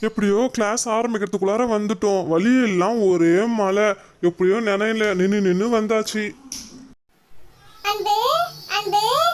எப்படியோ கிளாஸ் ஆரம்பிக்கிறதுக்குள்ளார வந்துட்டோம். வழியெல்லாம் ஒரே மழை. எப்படியோ நினைல நின்று நின்று வந்தாச்சு. அன்பு அன்பு.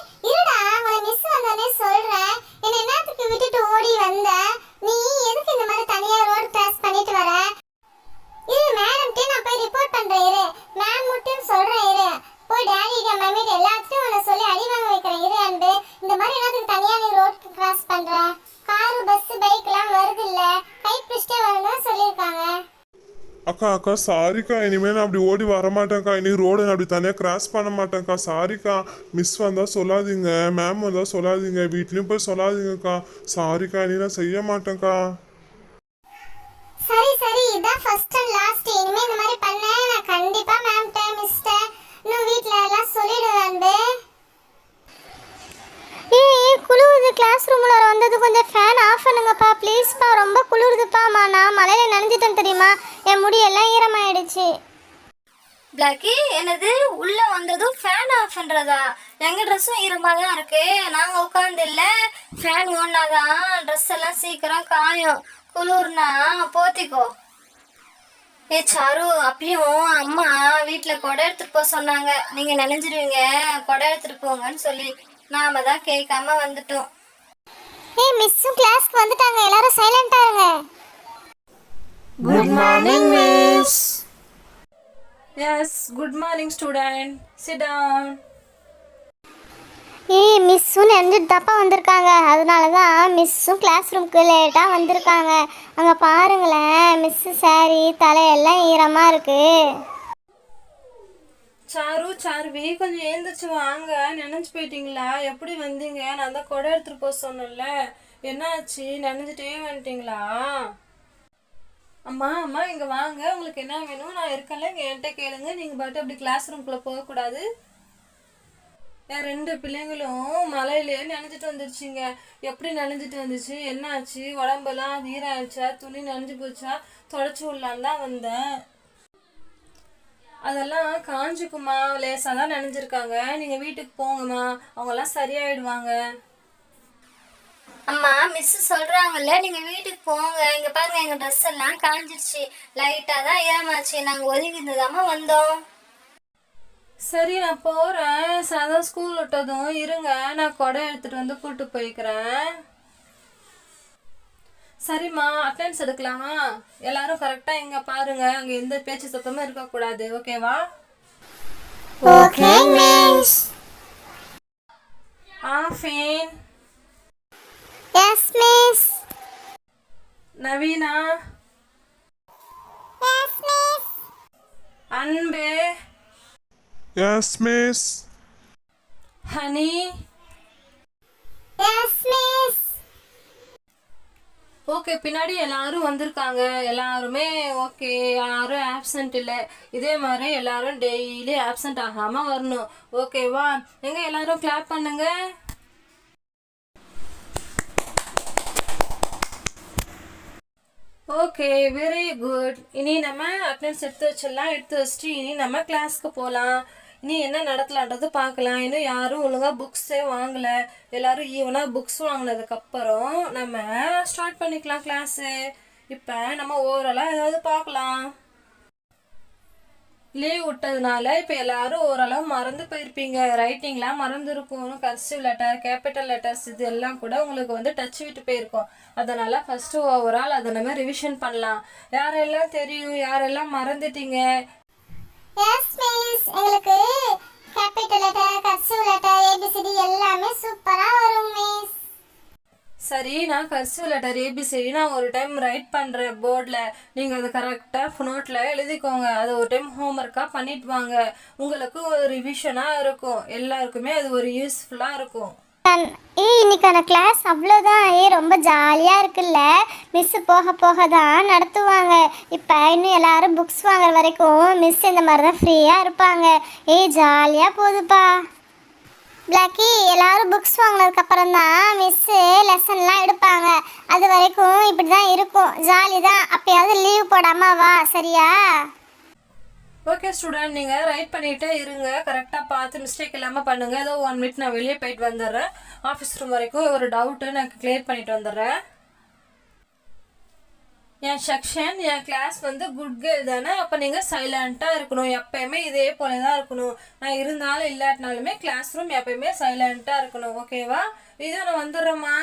அக்கா அக்கா சாரிக்கா. இனிமேல் நான் அப்படி ஓடி வர மாட்டேன்க்கா இனி ரோடு நான் அப்படி தனியாக கிராஸ் பண்ண மாட்டேன்க்கா. சாரிக்கா. மிஸ் வந்தால் சொல்லாதீங்க. மேம் வந்தால் சொல்லாதீங்க. வீட்லேயும் போய் சொல்லாதீங்கக்கா. சாரிக்கா இனி நான் செய்ய மாட்டேன்க்கா. சரி சரி. இதான் ஃபர்ஸ்ட் அண்ட் லாஸ்ட் இனிமே இந்த மாதிரி பண்ண. நான் கண்டிப்பா மேம்கிட்ட மிஸ்ட இன்னும் வீட்ல எல்லாம் சொல்லிடுவேன் அன்பு. ஏய் குளிருது. கிளாஸ் ரூம்ல வந்தது கொஞ்சம் ஃபேன் ஆஃப் பண்ணுங்கப்பா. ப்ளீஸ்ப்பா ரொம்ப குளிருதுப்பாமா நான் மழையில நனைஞ்சிட்டேன் தெரியுமா? என் முடி எல்லாம் ஈரமாயிடுச்சு. பிளாக்கி என்னது? உள்ள வந்ததும் ஃபேன் ஆஃப் பண்றதா? எங்க ட்ரெஸ்ஸும் ஈரமா தான் இருக்கு. நாங்க உட்காந்து இல்ல. ஃபேன் ஓடினாதான் ட்ரெஸ் எல்லாம் சீக்கிரம் காயும். குளிர்னா போத்திக்கோ. ஏ சாரு அப்பயும் அம்மா வீட்ல கொடை எடுத்துட்டு போக சொன்னாங்க. நீங்க நினைஞ்சிருவீங்க. கொடை எடுத்துட்டு போங்கன்னு சொல்லி. நாம தான் கேட்காம வந்துட்டோம். ஏய் மிஸ்ஸும் கிளாஸ்க்கு வந்துட்டாங்க. எல்லாரும் சைலண்டா இருங்க. Good morning, Miss. Yes, good morning, student. Sit down. ஏய் மிஸ்ஸும் நினைஞ்சிட்டு தப்பா வந்திருக்காங்க. அதனால தான் மிஸ்ஸும் கிளாஸ் ரூம்க்கு லேட்டாக வந்திருக்காங்க. அங்கே பாருங்களேன் மிஸ்ஸு சாரி தலையெல்லாம் ஈரமாக இருக்கு. சாரு சாருவி கொஞ்சம் எழுந்திரிச்சு வாங்க. நினைஞ்சு போயிட்டீங்களா? எப்படி வந்தீங்க? நான் தான் கொடை எடுத்துட்டு போக சொன்னேன்ல. என்னாச்சு? நினைஞ்சிட்டே வந்துட்டீங்களா? அம்மா அம்மா இங்கே வாங்க. உங்களுக்கு என்ன வேணும் நான் இருக்கேன்ல. இங்கே என்கிட்ட கேளுங்க. நீங்கள் பாட்டு அப்படி கிளாஸ் ரூம்குள்ள போகக்கூடாது. என் ரெண்டு பிள்ளைங்களும் மலையிலே நினைஞ்சிட்டு வந்துருச்சுங்க. எப்படி நினைஞ்சிட்டு வந்துச்சு? என்னாச்சு? உடம்பெல்லாம் வீராயிடுச்சா துணி நினைஞ்சு போச்சா? தொடச்சி விடலான்னு தான் வந்தேன். அதெல்லாம் காஞ்சுக்குமா? லேசாக தான் நனைஞ்சிருக்காங்க. நீங்கள் வீட்டுக்கு போங்கம்மா. அவங்கெல்லாம் சரியாயிடுவாங்க. அம்மா மிஸ் சொல்றாங்கல்ல நீங்க வீட்டுக்கு போங்க. இங்க பாருங்க எங்க ட்ரெஸ் எல்லாம் காஞ்சிருச்சு. லைட்டா தான் ஈரமாச்சு நாங்க ஒதுங்கி இருந்ததாம வந்தோம். சரி நான் போகிறேன் சாதா ஸ்கூல் விட்டதும் இருங்க. நான் கொடை எடுத்துகிட்டு வந்து கூட்டு போய்க்கிறேன். சரிம்மா அட்டென்ஸ் எடுக்கலாமா? எல்லாரும் கரெக்டாக இங்கே பாருங்க. அங்கே எந்த பேச்சு சத்தமும் இருக்கக்கூடாது. ஓகேவா okay miss ஆஃபீன் yes miss Naveena? Yes miss Anbu. Yes miss honey. Yes miss okay பின்னாடி எல்லாரும் வந்திருக்காங்க. எல்லாருமே ஓகே யாரும் ஆப்சண்ட் இல்லை. இதே மாதிரி எல்லாரும் டெய்லி ஆப்சண்ட் ஆகாம வரணும். ஓகேவா எங்க எல்லாரும் கிளாப் பண்ணுங்க. ஓகே வெரி குட் இனி நம்ம அட்டெண்டன்ஸ் எடுத்து வச்சிடலாம். எடுத்து வச்சுட்டு இனி நம்ம கிளாஸ்க்கு போகலாம் இனி என்ன நடத்தலான்றது பார்க்கலாம். இன்னும் யாரும் ஒழுங்காக புக்ஸே வாங்கலை. எல்லோரும் ஈவனாக புக்ஸ் வாங்கினதுக்கப்புறம் நம்ம ஸ்டார்ட் பண்ணிக்கலாம் கிளாஸு இப்போ நம்ம ஓவராலாக ஏதாவது பார்க்கலாம். லீவ் விட்டதுனால இப்போ எல்லாரும் ஓரளவு மறந்து போயிருப்பீங்க. ரைட்டிங்லாம் மறந்துருக்கும். கர்சிவ் லெட்டர் கேபிட்டல் லெட்டர்ஸ் இது எல்லாம் கூட உங்களுக்கு வந்து டச் விட்டு போயிருக்கும். அதனால் ஃபஸ்ட்டு ஓவரால் அதை நம்ம ரிவிஷன் பண்ணலாம். யாரெல்லாம் தெரியும்? யாரெல்லாம் மறந்துட்டீங்க? எஸ் மிஸ் எங்களுக்கு கேபிட்டல் லெட்டர் கர்சிவ் சரி நான் கர்சிவ் லெட்டர் ஏபிசிடி நான் ஒரு டைம் ரைட் பண்ணுறேன் போர்டில் நீங்கள் அதை கரெக்டாக நோட்டில் எழுதிக்கோங்க. அது ஒரு டைம் ஹோம்ஒர்க்காக பண்ணிட்டு வாங்க. உங்களுக்கு ஒரு ரிவிஷனாக இருக்கும். எல்லாருக்குமே அது ஒரு யூஸ்ஃபுல்லாக இருக்கும். ஏ இன்னைக்கான கிளாஸ் அவ்வளோதான் ஏய் ரொம்ப ஜாலியாக இருக்குல்ல? மிஸ் போக போக தான் நடத்துவாங்க. இப்போ இன்னும் எல்லாரும் புக்ஸ் வாங்குற வரைக்கும் மிஸ் இந்த மாதிரி தான் ஃப்ரீயாக இருப்பாங்க. ஏய் ஜாலியாக போகுதுப்பா பிளாக்கி எல்லாரும் புக்ஸ் வாங்கினதுக்கு அப்புறம் தான் மிஸ்ஸு லெசன்லாம் எடுப்பாங்க. அது வரைக்கும் இப்படி தான் இருக்கும். ஜாலி தான். அப்பயாவது லீவ் போடாம வா சரியா? ஓகே ஸ்டூடெண்ட் நீங்கள் ரைட் பண்ணிகிட்டே இருங்க. கரெக்டாக பார்த்து மிஸ்டேக் இல்லாமல் பண்ணுங்கள் ஏதோ ஒன் மினிட் நான் வெளியே போயிட்டு வந்துடுறேன். ஆஃபீஸ் ரூம் வரைக்கும் ஒரு டவுட்டு நான் கிளியர் பண்ணிட்டு வந்துடுறேன். என் செக்ஷன் என் கிளாஸ் வந்து குட் கேர்ள் தானே? அப்போ நீங்கள் சைலண்ட்டாக இருக்கணும். எப்பயுமே இதே போல தான் இருக்கணும். நான் இருந்தாலும் இல்லாட்டினாலுமே கிளாஸ் ரூம் எப்பயுமே சைலண்ட்டாக இருக்கணும். ஓகேவா இதோ நான் வந்துடுறேம்மா.